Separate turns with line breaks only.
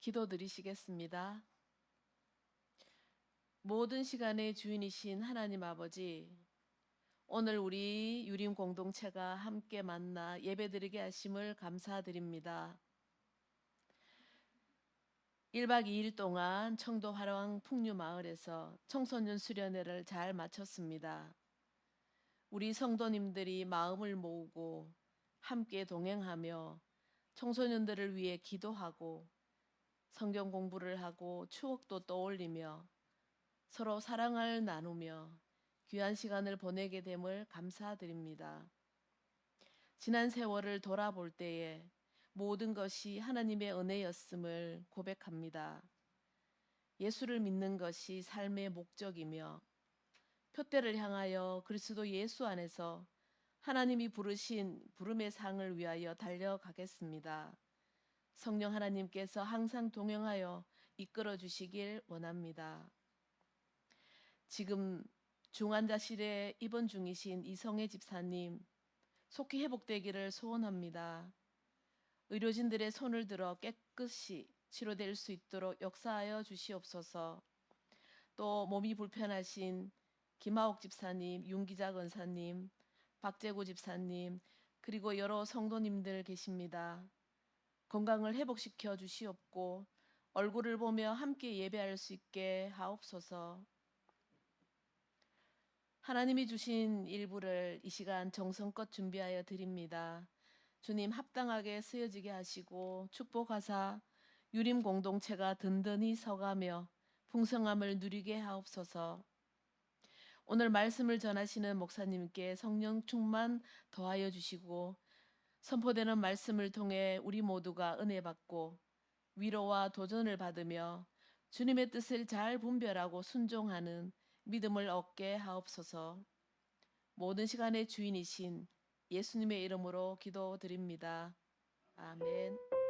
기도드리시겠습니다. 모든 시간의 주인이신 하나님 아버지, 오늘 우리 유림 공동체가 함께 만나 예배드리게 하심을 감사드립니다. 1박 2일 동안 청도 화랑 풍류 마을에서 청소년 수련회를 잘 마쳤습니다. 우리 성도님들이 마음을 모으고 함께 동행하며 청소년들을 위해 기도하고 성경 공부를 하고 추억도 떠올리며 서로 사랑을 나누며 귀한 시간을 보내게 됨을 감사드립니다. 지난 세월을 돌아볼 때에 모든 것이 하나님의 은혜였음을 고백합니다. 예수를 믿는 것이 삶의 목적이며 표대를 향하여 그리스도 예수 안에서 하나님이 부르신 부름의 상을 위하여 달려가겠습니다. 성령 하나님께서 항상 동행하여 이끌어 주시길 원합니다. 지금 중환자실에 입원 중이신 이성애 집사님 속히 회복되기를 소원합니다. 의료진들의 손을 들어 깨끗이 치료될 수 있도록 역사하여 주시옵소서. 또 몸이 불편하신 김하옥 집사님, 윤기자 권사님, 박재구 집사님, 그리고 여러 성도님들 계십니다. 건강을 회복시켜 주시옵고 얼굴을 보며 함께 예배할 수 있게 하옵소서. 하나님이 주신 일부를 이 시간 정성껏 준비하여 드립니다. 주님 합당하게 쓰여지게 하시고 축복하사 유림 공동체가 든든히 서가며 풍성함을 누리게 하옵소서. 오늘 말씀을 전하시는 목사님께 성령 충만 더하여 주시고 선포되는 말씀을 통해 우리 모두가 은혜 받고 위로와 도전을 받으며 주님의 뜻을 잘 분별하고 순종하는 믿음을 얻게 하옵소서. 모든 시간의 주인이신 예수님의 이름으로 기도드립니다. 아멘.